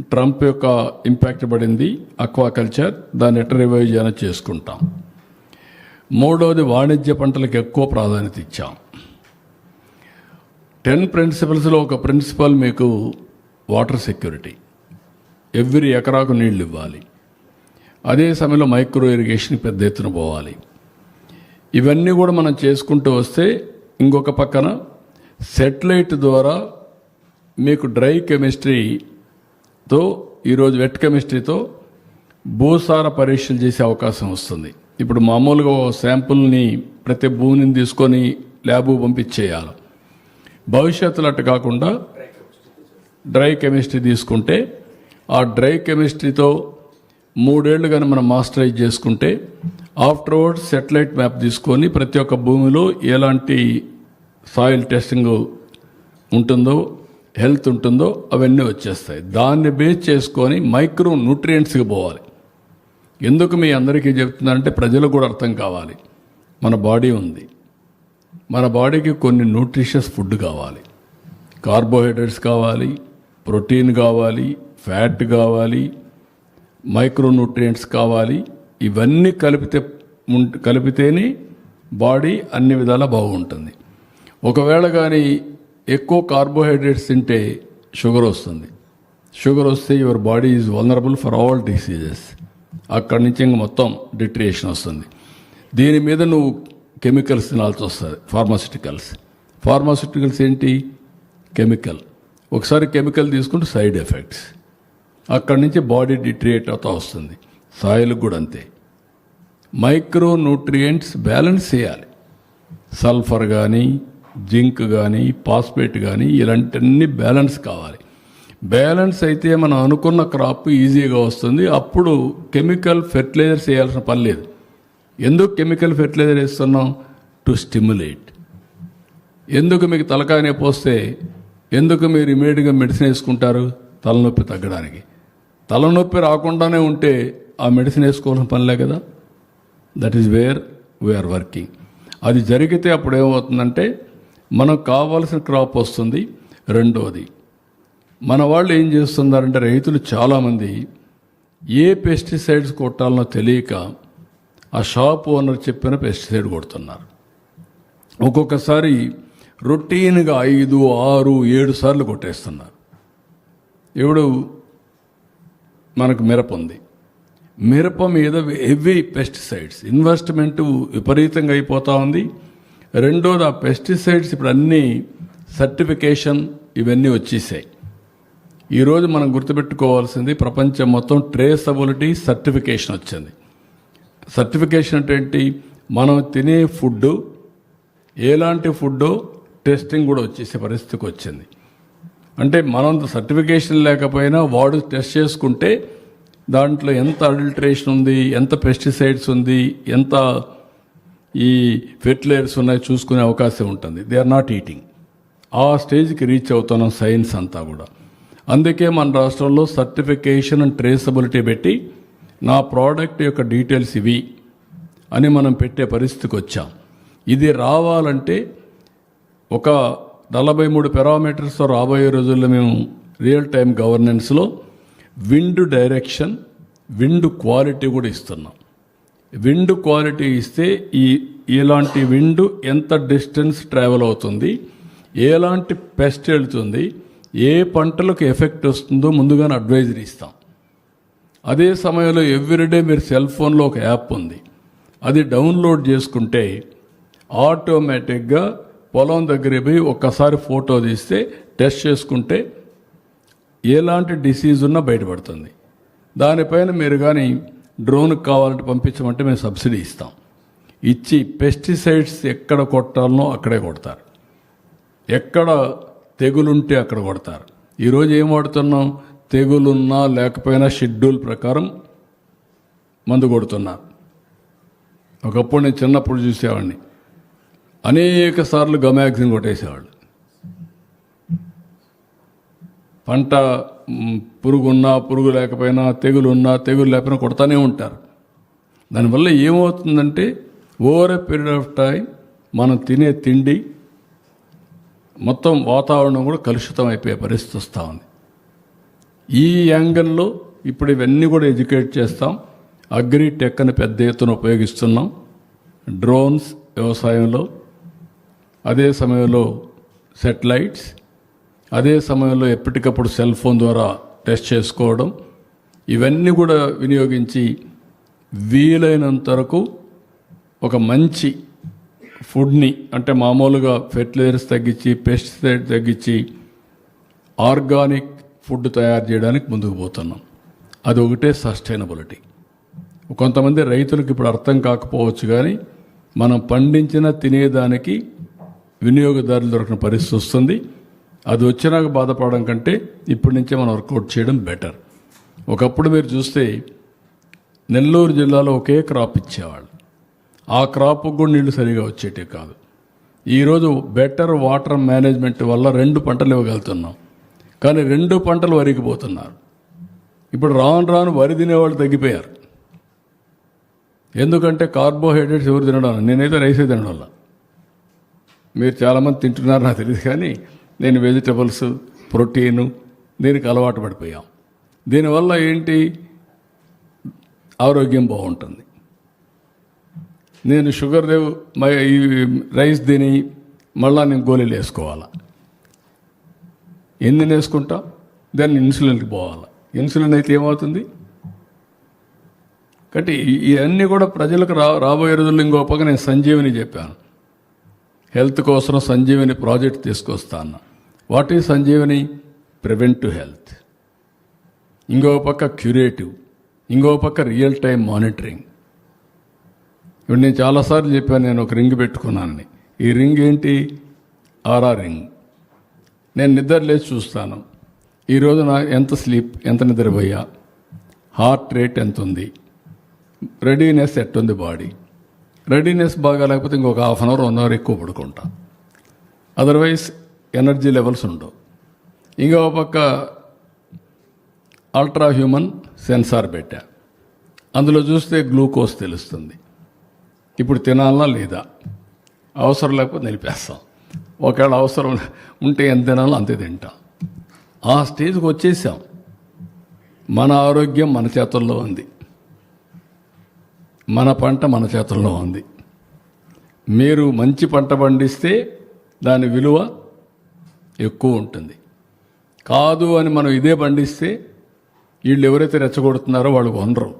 Trump యొక్క impact పడింది aquaculture దాన్ని ఎట్ట రివైవ్ చేయాలో చేసుకుంటాం. మూడవది వాణిజ్య పంటలకు ఎక్కువ ప్రాధాన్యత ఇచ్చాం. టెన్ ప్రిన్సిపల్స్లో ఒక ప్రిన్సిపల్ మీకు వాటర్ సెక్యూరిటీ. ఎవ్రీ ఎకరాకు నీళ్ళు ఇవ్వాలి. అదే సమయంలో మైక్రో ఇరిగేషన్ పెద్ద ఎత్తున పోవాలి. ఇవన్నీ కూడా మనం చేసుకుంటూ వస్తే ఇంకొక పక్కన సెటిలైట్ ద్వారా మీకు డ్రై కెమిస్ట్రీ తో ఈరోజు వెట్ కెమిస్ట్రీతో భూసార పరీక్షలు చేసే అవకాశం వస్తుంది. ఇప్పుడు మామూలుగా శాంపుల్ని ప్రతి భూమిని తీసుకొని ల్యాబు పంపించేయాలి. భవిష్యత్తులో అట్టు కాకుండా డ్రై కెమిస్ట్రీ తీసుకుంటే ఆ డ్రై కెమిస్ట్రీతో మూడేళ్ళు కానీ మనం మాస్టరైజ్ చేసుకుంటే ఆఫ్టర్వర్డ్ సెటిలైట్ మ్యాప్ తీసుకొని ప్రతి ఒక్క భూమిలో ఎలాంటి సాయిల్ టెస్టింగ్ ఉంటుందో హెల్త్ ఉంటుందో అవన్నీ వచ్చేస్తాయి. దాన్ని బేస్ చేసుకొని మైక్రో న్యూట్రియంట్స్కి పోవాలి. ఎందుకు మీ అందరికీ చెప్తున్నారంటే ప్రజలకు కూడా అర్థం కావాలి. మన బాడీ ఉంది. మన బాడీకి కొన్ని న్యూట్రిషియస్ ఫుడ్ కావాలి. కార్బోహైడ్రేట్స్ కావాలి ప్రోటీన్ కావాలి ఫ్యాట్ కావాలి మైక్రో న్యూట్రియంట్స్ కావాలి. ఇవన్నీ కలిపితే ఉం- కలిపితేనే బాడీ అన్ని విధాలా బాగుంటుంది. ఒకవేళ కానీ ఎక్కువ కార్బోహైడ్రేట్స్ తింటే షుగర్ వస్తుంది. షుగర్ వస్తే your body is vulnerable for all diseases అక్కడి నుంచి ఇంక మొత్తం డిట్రియేషన్ వస్తుంది. దీని మీద నువ్వు కెమికల్స్ తినాల్సి వస్తుంది ఫార్మాసిటికల్స్ ఫార్మాసిటికల్స్ ఏంటి? కెమికల్ ఒకసారి కెమికల్ తీసుకుంటే సైడ్ ఎఫెక్ట్స్ అక్కడి నుంచి బాడీ డిట్రియేట్ అవుతా వస్తుంది. సాయిల్ కూడా అంతే. మైక్రో న్యూట్రియంట్స్ బ్యాలెన్స్ చేయాలి. సల్ఫర్ కానీ జింక్ కానీ పాస్పేట్ కానీ ఇలాంటివన్నీ బ్యాలెన్స్ కావాలి. బ్యాలెన్స్ అయితే మనం అనుకున్న క్రాప్ ఈజీగా వస్తుంది. అప్పుడు కెమికల్ ఫెర్టిలైజర్స్ వేయాల్సిన పని లేదు. ఎందుకు కెమికల్ ఫెర్టిలైజర్ వేస్తున్నాం? To stimulate. ఎందుకు మీకు తలకాయ నొప్పి వస్తే ఎందుకు మీరు ఇమీడియట్గా మెడిసిన్ వేసుకుంటారు? తలనొప్పి తగ్గడానికి. తలనొప్పి రాకుండానే ఉంటే ఆ మెడిసిన్ వేసుకోవాల్సిన పనిలే కదా. That is where we are working అది జరిగితే అప్పుడు ఏమవుతుందంటే మనకు కావాల్సిన క్రాప్ వస్తుంది. రెండోది మన వాళ్ళు ఏం చేస్తున్నారంటే రైతులు చాలామంది ఏ పెస్టిసైడ్స్ కొట్టాలనో తెలియక ఆ షాప్ ఓనర్ చెప్పిన పెస్టిసైడ్ కొడుతున్నారు. ఒక్కొక్కసారి రొటీన్గా ఐదు ఆరు ఏడు సార్లు కొట్టేస్తున్నారు. ఇప్పుడు మనకు మిరప ఉంది. మిరప మీద హెవీ పెస్టిసైడ్స్ ఇన్వెస్ట్మెంట్ విపరీతంగా అయిపోతూ ఉంది. రెండోది ఆ పెస్టిసైడ్స్ ఇప్పుడు అన్నీ సర్టిఫికేషన్ ఇవన్నీ వచ్చేసాయి. ఈరోజు మనం గుర్తుపెట్టుకోవాల్సింది ప్రపంచం మొత్తం ట్రేసబిలిటీ సర్టిఫికేషన్ వచ్చింది. సర్టిఫికేషన్ అంటే ఏంటి? మనం తినే ఫుడ్ ఎలాంటి ఫుడ్ టెస్టింగ్ కూడా వచ్చేసే పరిస్థితికి వచ్చింది. అంటే మనం సర్టిఫికేషన్ లేకపోయినా వాడు టెస్ట్ చేసుకుంటే దాంట్లో ఎంత అడల్టరేషన్ ఉంది ఎంత పెస్టిసైడ్స్ ఉంది ఎంత ఈ ఫెర్టిలైజర్స్ ఉన్నాయి చూసుకునే అవకాశం ఉంటుంది. దే ఆర్ నాట్ ఈటింగ్ ఆ స్టేజ్కి రీచ్ అవుతున్నాం సైన్స్ అంతా కూడా. అందుకే మన రాష్ట్రంలో సర్టిఫికేషన్ అండ్ ట్రేసబిలిటీ పెట్టి నా ప్రోడక్ట్ యొక్క డీటెయిల్స్ ఇవి అని మనం పెట్టే పరిస్థితికి వచ్చాం. ఇది రావాలంటే ఒక నలభై మూడు పెరామీటర్స్తో రాబోయే రోజుల్లో మేము రియల్ టైం గవర్నెన్స్లో విండ్ డైరెక్షన్ విండ్ క్వాలిటీ కూడా ఇస్తున్నాం. విండ్ క్వాలిటీ ఇస్తే ఈ ఇలాంటి విండ్ ఎంత డిస్టెన్స్ ట్రావెల్ అవుతుంది ఎలాంటి పెస్ట్ వెళ్తుంది ఏ పంటలకు ఎఫెక్ట్ వస్తుందో ముందుగానే అడ్వైజరీ ఇస్తాం. అదే సమయంలో ఎవ్రీడే మీరు సెల్ ఫోన్లో ఒక యాప్ ఉంది. అది డౌన్లోడ్ చేసుకుంటే ఆటోమేటిక్గా పొలం దగ్గర పోయి ఒక్కసారి ఫోటో తీస్తే టెస్ట్ చేసుకుంటే ఎలాంటి డిసీజ్ ఉన్నా బయటపడుతుంది. దానిపైన మీరు కానీ డ్రోన్కి కావాలంటే పంపించమంటే మేము సబ్సిడీ ఇస్తాం. ఇచ్చి పెస్టిసైడ్స్ ఎక్కడ కొట్టాలనో అక్కడే కొడతారు. ఎక్కడ తెగులుంటే అక్కడ కొడతారు. ఈరోజు ఏం వాడుతున్నాం? తెగులున్నా లేకపోయినా షెడ్యూల్ ప్రకారం మందు కొడుతున్నారు. ఒకప్పుడు నేను చిన్నప్పుడు చూసేవాడిని. అనేక సార్లు గమాక్సిన్ కొట్టేసేవాళ్ళు. పంట పురుగున్నా పురుగు లేకపోయినా తెగులున్నా తెగులు లేకపోయినా కొడతానే ఉంటారు. దానివల్ల ఏమవుతుందంటే over a period of time మనం తినే తిండి మొత్తం వాతావరణం కూడా కలుషితం అయిపోయే పరిస్థితి వస్తూ ఉంది. ఈ యాంగిల్లో ఇప్పుడు ఇవన్నీ కూడా ఎడ్యుకేట్ చేస్తాం. అగ్రిటెక్ అని పెద్ద ఎత్తున ఉపయోగిస్తున్నాం. డ్రోన్స్ వ్యవసాయంలో అదే సమయంలో సెటిలైట్స్ అదే సమయంలో ఎప్పటికప్పుడు సెల్ ఫోన్ ద్వారా టెస్ట్ చేసుకోవడం ఇవన్నీ కూడా వినియోగించి వీలైనంత వరకు ఒక మంచి ఫుడ్ని అంటే మామూలుగా ఫెర్టిలైజర్స్ తగ్గించి పెస్టిసైడ్ తగ్గించి ఆర్గానిక్ ఫుడ్ తయారు చేయడానికి ముందుకు పోతున్నాం. అది ఒకటే సస్టైనబిలిటీ. కొంతమంది రైతులకు ఇప్పుడు అర్థం కాకపోవచ్చు కానీ మనం పండించిన తినేదానికి వినియోగదారులు దొరికిన పరిస్థితి వస్తుంది. అది వచ్చినాక బాధపడడం కంటే ఇప్పటి నుంచే మనం వర్కౌట్ చేయడం బెటర్ ఒకప్పుడు మీరు చూస్తే నెల్లూరు జిల్లాలో ఒకే క్రాప్ ఇచ్చేవాళ్ళు. ఆ క్రాప్కు కూడా నీళ్ళు సరిగా వచ్చేటే కాదు. ఈరోజు బెటర్ వాటర్ మేనేజ్మెంట్ వల్ల రెండు పంటలు ఇవ్వగలుగుతున్నాం. కానీ రెండు పంటలు వరికి పోతున్నారు. ఇప్పుడు రాను రాను వరి తినేవాళ్ళు తగ్గిపోయారు. ఎందుకంటే కార్బోహైడ్రేట్స్ ఎవరు తినడం నేనైతే రైసే తినడం వల్ల మీరు చాలామంది తింటున్నారు నాకు తెలియదు కానీ నేను వెజిటబుల్స్ ప్రోటీను దీనికి అలవాటు పడిపోయాం. దీనివల్ల ఏంటి? ఆరోగ్యం బాగుంటుంది. నేను షుగర్ లేవు మై ఈ రైస్ తిని మళ్ళా నేను గోళీలు వేసుకోవాలా? ఎన్ని వేసుకుంటా దాన్ని ఇన్సులిన్కి పోవాలా? ఇన్సులిన్ అయితే ఏమవుతుంది? కాబట్టి ఇవన్నీ కూడా ప్రజలకు రా రాబోయే రోజుల్లో ఇంకో పక్క నేను సంజీవిని చెప్పాను. హెల్త్ కోసం సంజీవని ప్రాజెక్ట్ తీసుకొస్తాను. What is Sanjeevani? Preventive health. ఇంకో పక్క క్యూరేటివ్. ఇంకో పక్క రియల్ టైం మానిటరింగ్. ఇప్పుడు నేను చాలాసార్లు చెప్పాను నేను ఒక రింగ్ పెట్టుకున్నానని. ఈ రింగ్ ఏంటి? RR ring. నేను నిద్ర లేచి చూస్తాను. ఈరోజు నా ఎంత స్లీప్ ఎంత నిద్రపోయా? హార్ట్ రేట్ ఎంత ఉంది రెడీనెస్ ఎట్టుంది బాడీ? రెడీనెస్ బాగా లేకపోతే ఇంకొక half an hour one hour ఎక్కువ పడుకుంటా. అదర్వైజ్ ఎనర్జీ లెవెల్స్ ఉండవు. ఇంకో పక్క అల్ట్రా హ్యూమన్ సెన్సార్ పెట్టా. అందులో చూస్తే గ్లూకోజ్ తెలుస్తుంది. ఇప్పుడు తినాలా లేదా? అవసరం లేకపోతే నిలిపేస్తాం. ఒకవేళ అవసరం ఉంటే ఎంత తినాలో అంతే తింటాం. ఆ స్టేజ్కి వచ్చేసాం. మన ఆరోగ్యం మన చేతుల్లో ఉంది. మన పంట మన చేతుల్లో ఉంది. మీరు మంచి పంట పండిస్తే దాని విలువ ఎక్కువ ఉంటుంది. కాదు అని మనం ఇదే పండిస్తే వీళ్ళు ఎవరైతే రెచ్చగొడుతున్నారో వాళ్ళు కొనరు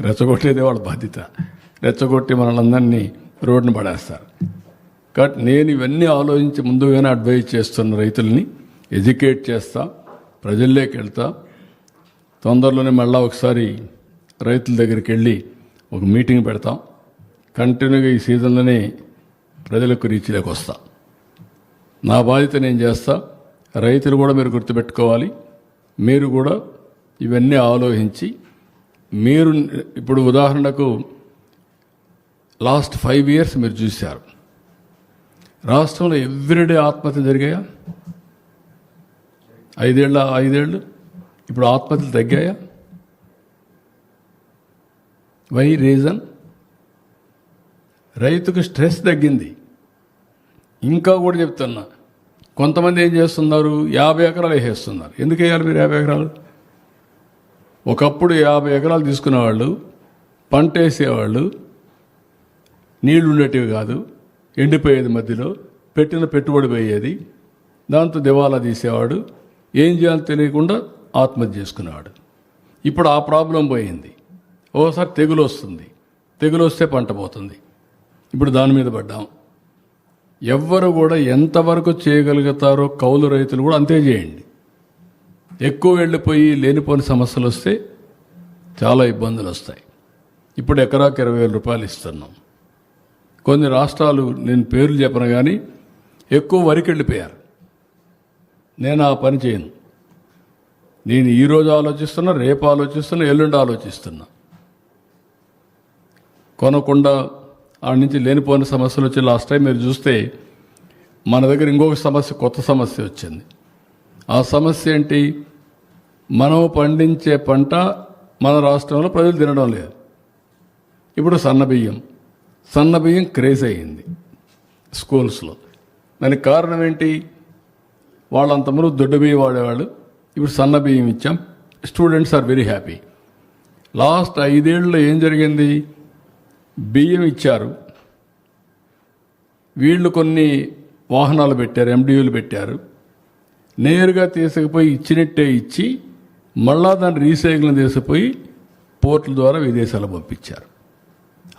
రెచ్చగొట్టేదే వాళ్ళ బాధ్యత. రెచ్చగొట్టి మనల్ని రోడ్డున పడేస్తారు. కాబట్టి నేను ఇవన్నీ ఆలోచించి ముందుగానే అడ్వైజ్ చేస్తున్న రైతుల్ని ఎడ్యుకేట్ చేస్తా ప్రజల్లోకి వెళ్తా. తొందరలోనే మళ్ళా ఒకసారి రైతుల దగ్గరికి వెళ్ళి ఒక మీటింగ్ పెడతాం. కంటిన్యూగా ఈ సీజన్లోనే ప్రజలకు రీచ్లోకి వస్తాను నా బాధ్యత నేను చేస్తా. రైతులు కూడా మీరు గుర్తుపెట్టుకోవాలి. మీరు కూడా ఇవన్నీ ఆలోచించి మీరు ఇప్పుడు ఉదాహరణకు లాస్ట్ ఫైవ్ ఇయర్స్ మీరు చూశారు. రాష్ట్రంలో ఎవ్రీడే ఆత్మహత్య జరిగాయా? ఐదేళ్ళ ఐదేళ్ళు ఇప్పుడు ఆత్మహత్యలు తగ్గాయా? Why reason? రైతుకు స్ట్రెస్ తగ్గింది. ఇంకా కూడా చెప్తున్నా. కొంతమంది ఏం చేస్తున్నారు? యాభై ఎకరాలు వేసేస్తున్నారు. ఎందుకు వేయాలి మీరు యాభై ఎకరాలు? ఒకప్పుడు యాభై ఎకరాలు తీసుకునేవాళ్ళు పంట వేసేవాళ్ళు నీళ్ళు ఉండేటివి కాదు ఎండిపోయేది మధ్యలో పెట్టిన పెట్టుబడి పోయేది. దాంతో దివాలా తీసేవాడు. ఏం చేయాలో తెలియకుండా ఆత్మహత్య చేసుకునేవాడు. ఇప్పుడు ఆ ప్రాబ్లం పోయింది. ఓసారి తెగులు వస్తుంది. తెగులు వస్తే పంట పోతుంది. ఇప్పుడు దాని మీద పడ్డాం. ఎవ్వరు కూడా ఎంతవరకు చేయగలుగుతారో కౌలు రైతులు కూడా అంతే చేయండి. ఎక్కువ వెళ్ళిపోయి లేనిపోని సమస్యలు వస్తే చాలా ఇబ్బందులు వస్తాయి. ఇప్పుడు ఎకరాకి ఇరవై వేల రూపాయలు ఇస్తున్నాం. కొన్ని రాష్ట్రాలు నేను పేర్లు చెప్పను కానీ ఎక్కువ వరికి వెళ్ళిపోయారు. నేను ఆ పని చేయను. నేను ఈరోజు ఆలోచిస్తున్నా రేపు ఆలోచిస్తున్నా ఎల్లుండి ఆలోచిస్తున్నా. కొనకుండా ఆడ నుంచి లేనిపోని సమస్యలు వచ్చి లాస్ట్ టైం మీరు చూస్తే మన దగ్గర ఇంకొక సమస్య కొత్త సమస్య వచ్చింది. ఆ సమస్య ఏంటి? మనం పండించే పంట మన రాష్ట్రంలో ప్రజలు తినడం లేదు. ఇప్పుడు సన్నబియ్యం సన్నబియ్యం క్రేజ్ అయ్యింది స్కూల్స్లో దానికి కారణం ఏంటి? వాళ్ళంతమంది దొడ్డు బియ్యం వాడేవాళ్ళు. ఇప్పుడు సన్న బియ్యం ఇచ్చాం. Students are very happy last ఐదేళ్ళలో ఏం జరిగింది? బియ్యం ఇచ్చారు. వీళ్ళు కొన్ని వాహనాలు పెట్టారు ఎండియూలు పెట్టారు. నేరుగా తీసుకుపోయి ఇచ్చినట్టే ఇచ్చి మళ్ళా దాన్ని రీసైక్లింగ్ తీసుకుపోయి పోర్టుల ద్వారా విదేశాలకు పంపించారు.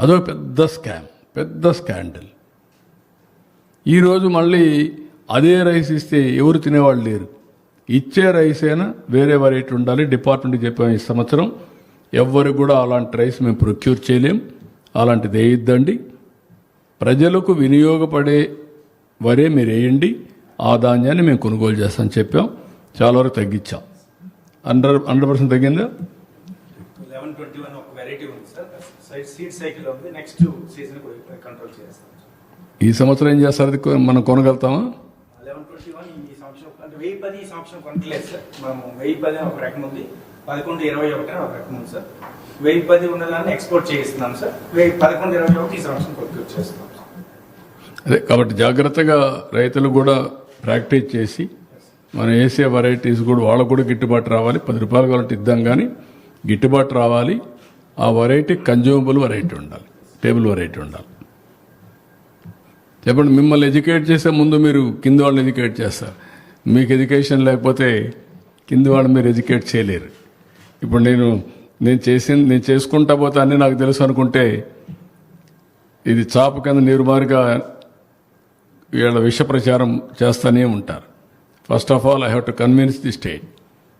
అదో పెద్ద స్కామ్ పెద్ద స్కాండల్. ఈరోజు మళ్ళీ అదే రైస్ ఇస్తే ఎవరు తినేవాళ్ళు లేరు. ఇచ్చే రైస్ అయినా వేరే వెరైటీ ఉండాలి. డిపార్ట్మెంట్ చెప్పాము ఈ సంవత్సరం. ఎవ్వరికి కూడా అలాంటి రైస్ మేము ప్రొక్యూర్ చేయలేం. అలాంటిది వేయొద్దండి ప్రజలకు వినియోగపడే వరే మీరు వేయండి ఆ ధాన్యాన్ని మేము కొనుగోలు చేస్తామని చెప్పాం. చాలా వరకు తగ్గించాం. హండ్రెడ్ హండ్రెడ్ పర్సెంట్ తగ్గిందా? ఈ సంవత్సరం ఏం చేస్తారు? అది మనం కొనగలుగుతామా? లెవెన్ ట్వంటీ వన్ ఈ సంవత్సరం అంటే వెయ్యి పది ఈ సంవత్సరం కొనట్లేదు సార్. మనము వెయ్యి పది అని ఒక రకం ఉంది. పదకొండు ఇరవై ఒకటి అని ఒక రకం ఉంది సార్. వెయ్యి పది ఉన్నదాన్ని ఎక్స్పోర్ట్ చేయిస్తున్నాం సార్ వెయ్యి పదకొండు ఇరవై ఒకటి ఈ సంవత్సరం ప్రొక్యూర్ చేస్తున్నాం. అదే కాబట్టి జాగ్రత్తగా రైతులు కూడా ప్రాక్టీస్ చేసి మనం వేసే వెరైటీస్ కూడా వాళ్ళకు కూడా గిట్టుబాటు రావాలి. పది రూపాయలు కావాలంటే ఇద్దాం కానీ గిట్టుబాటు రావాలి. ఆ వెరైటీ కన్జ్యూమబుల్ వెరైటీ ఉండాలి. టేబుల్ వెరైటీ ఉండాలి. చెప్పండి మిమ్మల్ని ఎడ్యుకేట్ చేసే ముందు మీరు కింద వాళ్ళని ఎడ్యుకేట్ చేస్తారు. మీకు ఎడ్యుకేషన్ లేకపోతే కింద వాళ్ళని మీరు ఎడ్యుకేట్ చేయలేరు. ఇప్పుడు నేను నేను చేసింది నేను చేసుకుంటా పోతే అన్నీ నాకు తెలుసు అనుకుంటే ఇది చాప కింద నీరుమారుగా వీళ్ళ విష ప్రచారం చేస్తూనే ఉంటారు. First of all I have to convince the state